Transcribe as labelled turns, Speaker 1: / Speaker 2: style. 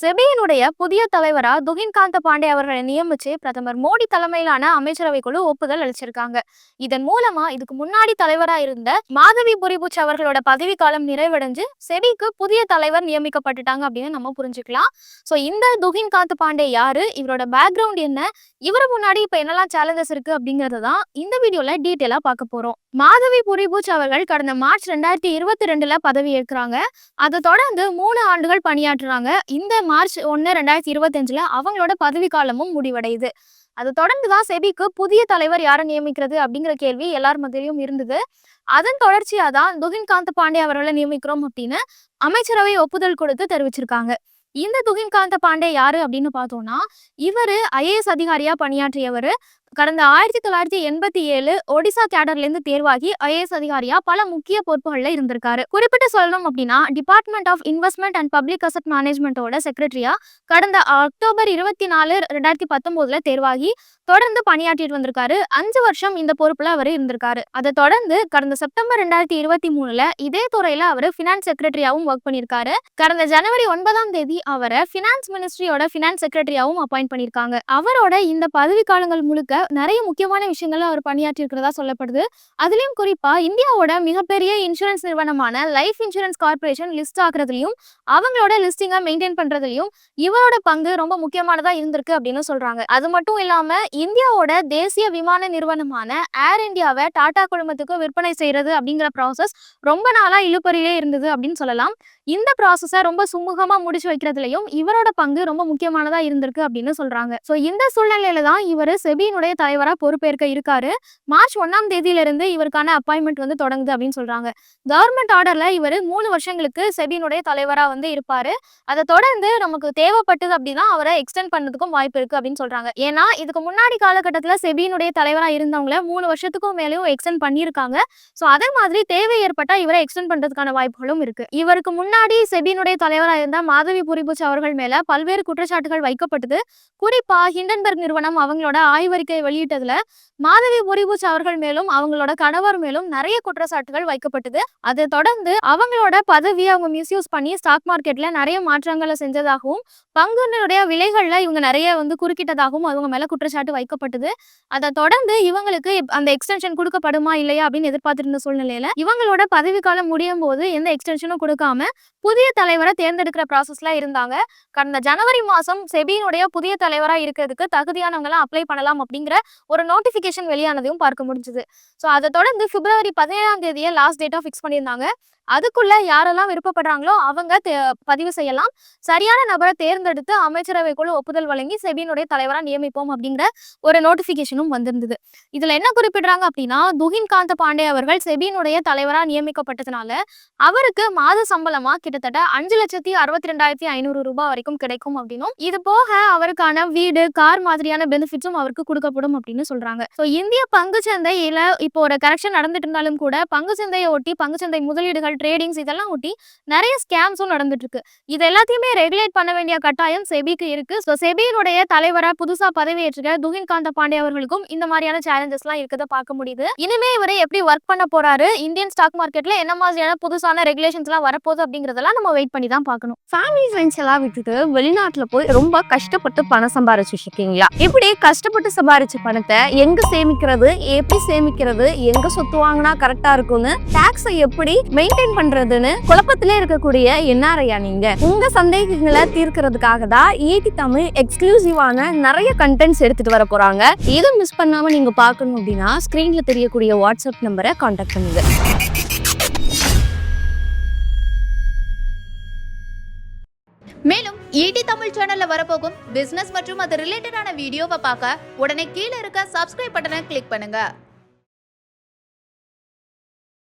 Speaker 1: செபியினுடைய புதிய தலைவரா துகின்காந்த பாண்டே அவர்களை நியமிச்சு பிரதமர் மோடி தலைமையிலான அமைச்சரவை குழு ஒப்புதல் அளிச்சிருக்காங்க. இதன் மூலமா இதுக்கு முன்னாடி தலைவரா இருந்த மாதவி புரிபுச் அவர்களோட பதவி காலம் நிறைவடைஞ்சு செபிக்கு புதிய தலைவர் நியமிக்கப்பட்டுட்டாங்க அப்படின்னு நம்ம புரிஞ்சுக்கலாம். ஸோ இந்த துகின் காந்த பாண்டே யாரு? இவரோட பேக்ரவுண்ட் என்ன? இவரு முன்னாடி இப்ப என்னெல்லாம் சேலஞ்சஸ் இருக்கு அப்படிங்கறத தான் இந்த வீடியோல டீட்டெயிலா பார்க்க போறோம். மாதவி புரிபூச் அவர்கள் கடந்த மார்ச் ரெண்டாயிரத்தி இருபத்தி ரெண்டுல பதவி ஏற்கிறாங்க. அதை தொடர்ந்து மூணு ஆண்டுகள் பணியாற்றுறாங்க. இந்த மார்ச் ஒன்று ரெண்டாயிரத்தி இருபத்தஞ்சுல அவங்களோட பதவி காலமும் முடிவடையுது. அதை தொடர்ந்து தான் செபிக்கு புதிய தலைவர் யாரை நியமிக்கிறது அப்படிங்கிற கேள்வி எல்லார் மத்தியிலும் இருந்தது. அதன் தொடர்ச்சியா தான் துகின்காந்த் பாண்டே அவர்களை நியமிக்கிறோம் அப்படின்னு அமைச்சரவை ஒப்புதல் கொடுத்து தெரிவிச்சிருக்காங்க. இந்த துகின்காந்த பாண்டே யாரு அப்படின்னு பார்த்தோம்னா இவரு ஐஏஎஸ் அதிகாரியா பணியாற்றியவர். கடந்த ஆயிரத்தி தொள்ளாயிரத்தி எண்பத்தி ஏழு ஒடிசா கேடர்ல இருந்து தேர்வாகி ஐஏஎஸ் அதிகாரியா பல முக்கிய பொறுப்புகள்ல இருந்திருக்காரு. குறிப்பிட்டு சொல்லணும் அப்படின்னா department of investment and public asset மேனேஜ்மெண்ட்டோட செக்ரட்டரியா கடந்த அக்டோபர் இருபத்தி நாலு ரெண்டாயிரத்தி பத்தொன்பதுல தேர்வாகி தொடர்ந்து பணியாற்றிட்டு வந்திருக்காரு. அஞ்சு வருஷம் இந்த பொறுப்புல அவர் இருந்திருக்காரு. அதை தொடர்ந்து கடந்த செப்டம்பர் ரெண்டாயிரத்தி இருபத்தி மூணுல இதே துறையில அவர் பினான்ஸ் செக்ரட்டரியாவும் ஒர்க் பண்ணியிருக்காரு. கடந்த ஜனவரி ஒன்பதாம் தேதி அவரை பினான்ஸ் மினிஸ்ட்ரியோட பினான்ஸ் செக்ரட்டரியாவும் அப்பாயிண்ட் பண்ணியிருக்காங்க. அவரோட இந்த பதவி காலங்கள் முழுக்க நிறைய முக்கியமான விஷயங்கள்லாம் அவர் பணியாற்றி இருக்கிறதா சொல்லப்படுது. அதுலயும் குறிப்பா இந்தியாவோட மிகப்பெரிய இன்சூரன்ஸ் நிறுவனமான லைஃப் இன்சூரன்ஸ் கார்பரேஷன் லிஸ்ட் ஆக்குறதுலயும் அவங்களோட லிஸ்டிங்கை மெயின்டைன் பண்றதுலயும் இவரோட பங்கு ரொம்ப முக்கியமானதா இருந்திருக்கு அப்படின்னு சொல்றாங்க. அது மட்டும் இல்லாம இந்தியாவோட தேசிய விமான நிறுவனமான ஏர் இந்தியாவை டாடா குழுமத்துக்கு விற்பனை செய்யறது அப்படிங்கிற ப்ராசஸ் ரொம்ப நாளா இழுபறியிலே இருந்தது அப்படின்னு சொல்லலாம். இந்த ப்ராசஸை ரொம்ப சுமூகமா முடிச்சு வைக்கிறதுலயும் இவரோட பங்கு ரொம்ப முக்கியமானதா இருந்திருக்கு அப்படின்னு சொல்றாங்க. ஸோ இந்த சூழ்நிலையில தான் இவர் செபியினுடைய தலைவரா பொறுப்பேற்க இருக்காரு. மார்ச் ஒன்னாம் தேதியிலிருந்து இவருக்கான அப்பாயின்மெண்ட் வந்து தொடங்குது அப்படின்னு சொல்றாங்க. கவர்மெண்ட் ஆர்டர்ல இவர் மூணு வருஷங்களுக்கு செபியினுடைய தலைவரா வந்து இருப்பாரு. அதை தொடர்ந்து நமக்கு தேவைப்பட்டது அப்படின்னா அவரை எக்ஸ்டெண்ட் பண்ணதுக்கும் வாய்ப்பு இருக்கு அப்படின்னு சொல்றாங்க. ஏன்னா இதுக்கு முன்னாடி காலகட்டத்தில் செபியினுடைய தலைவராக இருந்தவங்கள மூணு வருஷத்துக்கும் மேலேயும் எக்ஸ்டெண்ட் பண்ணியிருக்காங்க. ஸோ அதே மாதிரி தேவை ஏற்பட்டால் இவரை எக்ஸ்டெண்ட் பண்றதுக்கான வாய்ப்புகளும் இருக்கு. இவருக்கு முன்னாடி செபியினுடைய தலைவராக இருந்த மாதவி புரிபுச் அவர்கள் மேல பல்வேறு குற்றச்சாட்டுகள் வைக்கப்பட்டது. குறிப்பா ஹிண்டன்பர்க் நிறுவனம் அவங்களோட ஆய்வறிக்கை வெளியிட்டதுல மாதவி புரிபுச் அவர்கள் மேலும் அவங்களோட கணவர் மேலும் நிறைய குற்றச்சாட்டுகள் வைக்கப்பட்டது. அதை தொடர்ந்து அவங்களோட பதவியை அவங்க மிஸ்யூஸ் பண்ணி ஸ்டாக் மார்க்கெட்ல நிறைய மாற்றங்களை செஞ்சதாகவும் பங்குனுடைய விலைகள்ல இவங்க நிறைய வந்து குறுக்கிட்டதாகவும் அவங்க மேல குற்றச்சாட்டு வைக்கப்பட்டது. அதை தொடர்ந்து இவங்களுக்கு அந்த எக்ஸ்டென்ஷன் கொடுக்கப்படுமா இல்லையா அப்படின்னு எதிர்பார்த்திருந்த சூழ்நிலையில இவங்களோட பதவி காலம் முடியும் போது எந்த எக்ஸ்டென்ஷனும் கொடுக்காம புதிய தலைவரை தேர்ந்தெடுக்கிற ப்ராசஸ்ல இருந்தாங்க. கடந்த ஜனவரி மாசம் செபியினுடைய புதிய தலைவரா இருக்கிறதுக்கு தகுதியானவங்க எல்லாம் அப்ளை பண்ணலாம் அப்படிங்கிற ஒரு நோட்டிபிகேஷன் வெளியானதையும் பார்க்க முடிஞ்சது. ஸோ அதை தொடர்ந்து பிப்ரவரி பதினேழாம் தேதியை லாஸ்ட் டேட்டாக ஃபிக்ஸ் பண்ணியிருந்தாங்க. அதுக்குள்ள யாரெல்லாம் விருப்பப்படுறாங்களோ அவங்க பதிவு செய்யலாம். சரியான நபரை தேர்ந்தெடுத்து அமைச்சரவைக்குழு ஒப்புதல் வழங்கி செபியினுடைய தலைவரா நியமிப்போம் அப்படிங்கிற ஒரு நோட்டிபிகேஷனும் வந்திருந்தது. இதுல என்ன குறிப்பிடுறாங்க அப்படின்னா துகின் காந்த பாண்டே அவர்கள் செபியினுடைய தலைவரா நியமிக்கப்பட்டதுனால அவருக்கு மாத சம்பளமா கிட்டத்தட்ட அஞ்சு லட்சத்தி அறுபத்தி ரெண்டாயிரத்தி ஐநூறு ரூபாய் வரைக்கும் கிடைக்கும் அப்படின்னும் இது போக அவருக்கான வீடு கார் மாதிரியான பெனிஃபிட்ஸும் அவருக்கு கொடுக்கப்படும் அப்படின்னு சொல்றாங்க. ஸோ இந்திய பங்கு சந்தையில இப்போ ஒரு கரெக்ஷன் நடந்துட்டு இருந்தாலும் கூட பங்கு சந்தையை ஒட்டி பங்கு சந்தை முதலீடுகள் ட்ரேடிங்ஸ் இதெல்லாம் ஒட்டி நிறைய ஸ்கேம்ஸும் நடந்துட்டு இருக்கு இது எல்லாத்தையுமே ரெகுலேட் பண்ண வேண்டிய கட்டாயம் செபிக்கு இருக்கு. ஸோ செபியினுடைய தலைவராக புதுசா பதவியேற்றுக்க துகின் காந்த பாண்டே அவர்களுக்கும் இந்த மாதிரியான சேலஞ்சஸ்லாம் இருக்கதை பார்க்க முடியுது. இனிமே இவரை எப்படி ஒர்க் பண்ண போறாரு? இந்தியன் ஸ்டாக் மார்க்கெட்ல என்ன மாதிரியான புதுசான ரெகுலேஷன்ஸ் எல்லாம் வரப்போகுது அப்படிங்கறதெல்லாம் நம்ம வெயிட் பண்ணி தான் பார்க்கணும்.
Speaker 2: ஃபேமிலி ஃப்ரெண்ட்ஸ் எல்லாம் விட்டுட்டு வெளிநாட்டுல போய் ரொம்ப கஷ்டப்பட்டு பணம் சம்பாரிச்சு இருக்கீங்களா? இப்படி கஷ்டப்பட்டு சம்பாரிச்ச பணத்தை எங்க சேமிக்கிறது? எப்படி சேமிக்கிறது? எங்க சொத்து வாங்கினா கரெக்டா இருக்கும்னு? டாக்ஸை எப்படி மெயின்டைன் பண்றதுன்னு குழப்பத்திலே இருக்கக்கூடிய என்ஆர்ஐயா நீங்க. உங்க சந்தேகங்களை தீர்க்கிறதுக்காக தான் ஈடி தமிழ் எக்ஸ்க்ளூசிவான நிறைய கண்டென்ட்ஸ் எடுத்துட்டு வர போறாங்க. இதை மிஸ் பண்ணாம நீங்க பார்க்கணும் அப்படின்னா ஸ்கிரீன்ல தெரியக்கூடிய வாட்ஸ்அப் நம்பரை காண்டாக்ட் பண்ணுங்க.
Speaker 3: மேலும் ஈடி தமிழ் சேனல்ல வரப்போகும் பிசினஸ் மற்றும் அது ரிலேட்டடான வீடியோவை பார்க்க உடனே கீழே இருக்க சப்ஸ்கிரைப் பட்டனை கிளிக் பண்ணுங்க.